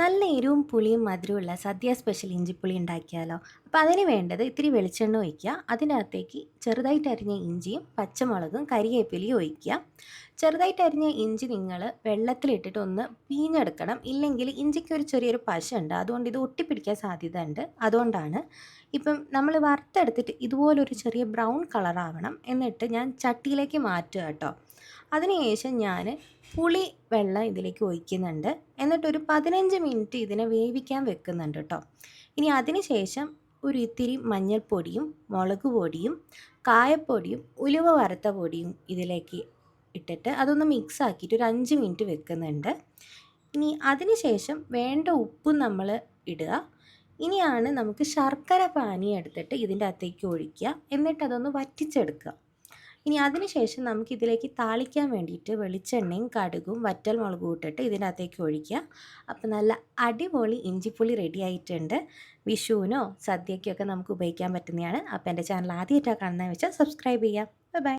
നല്ല എരിവും പുളിയും മധുരമുള്ള സദ്യ സ്പെഷ്യൽ ഇഞ്ചിപ്പുളി ഉണ്ടാക്കിയാലോ? അപ്പോൾ അതിന് വേണ്ടത് ഇത്തിരി വെളിച്ചെണ്ണ ഒഴിക്കുക. അതിനകത്തേക്ക് ചെറുതായിട്ട് അരിഞ്ഞ ഇഞ്ചിയും പച്ചമുളകും കരിവേപ്പിലയും ഒഴിക്കുക. ചെറുതായിട്ട് അരിഞ്ഞ ഇഞ്ചി നിങ്ങൾ വെള്ളത്തിലിട്ടിട്ട് ഒന്ന് പീഞ്ഞെടുക്കണം. ഇല്ലെങ്കിൽ ഇഞ്ചിക്ക് ഒരു ചെറിയൊരു പശ ഉണ്ട് അതുകൊണ്ട് ഇത് ഒട്ടിപ്പിടിക്കാൻ സാധ്യത ഉണ്ട് അതുകൊണ്ടാണ് ഇപ്പം നമ്മൾ വറുത്തെടുത്തിട്ട് ഇതുപോലൊരു ചെറിയ ബ്രൗൺ കളറാവണം. എന്നിട്ട് ഞാൻ ചട്ടിയിലേക്ക് മാറ്റുക കേട്ടോ. അതിനുശേഷം ഞാൻ പുളി വെള്ളം ഇതിലേക്ക് ഒഴിക്കുന്നുണ്ട്. എന്നിട്ടൊരു പതിനഞ്ച് മിനിറ്റ് ഇതിനെ വേവിക്കാൻ വെക്കുന്നുണ്ട് കേട്ടോ. ഇനി അതിനുശേഷം ഒരു ഇത്തിരി മഞ്ഞൾപ്പൊടിയും മുളക് പൊടിയും കായപ്പൊടിയും ഉലുവ വറുത്ത പൊടിയും ഇതിലേക്ക് ഇട്ടിട്ട് അതൊന്ന് മിക്സ് ആക്കിയിട്ട് ഒരു അഞ്ച് മിനിറ്റ് വെക്കുന്നുണ്ട്. ഇനി അതിനുശേഷം വേണ്ട ഉപ്പും നമ്മൾ ഇടുക. ഇനിയാണ് നമുക്ക് ശർക്കര പാനി എടുത്തിട്ട് ഇതിന്റെ അകത്തേക്ക് ഒഴിക്കുക. എന്നിട്ട് അതൊന്ന് വറ്റിച്ചെടുക്കുക. ഇനി അതിനുശേഷം നമുക്ക് ഇതിലേക്ക് താളിക്കാൻ വേണ്ടിയിട്ട് വെളിച്ചെണ്ണയും കടുകും വറ്റൽ മുളകും ഇട്ടിട്ട് ഇതിനകത്തേക്ക് ഒഴിക്കുക. അപ്പോൾ നല്ല അടിപൊളി ഇഞ്ചിപ്പുളി റെഡി ആയിട്ടുണ്ട്. വിഷുവിനോ സദ്യയ്ക്കൊക്കെ നമുക്ക് ഉപയോഗിക്കാൻ പറ്റുന്നതാണ്. അപ്പോൾ എന്റെ ചാനൽ ആദ്യമായിട്ടാണ് കാണുന്നത് വെച്ചാൽ സബ്സ്ക്രൈബ് ചെയ്യാം ബൈ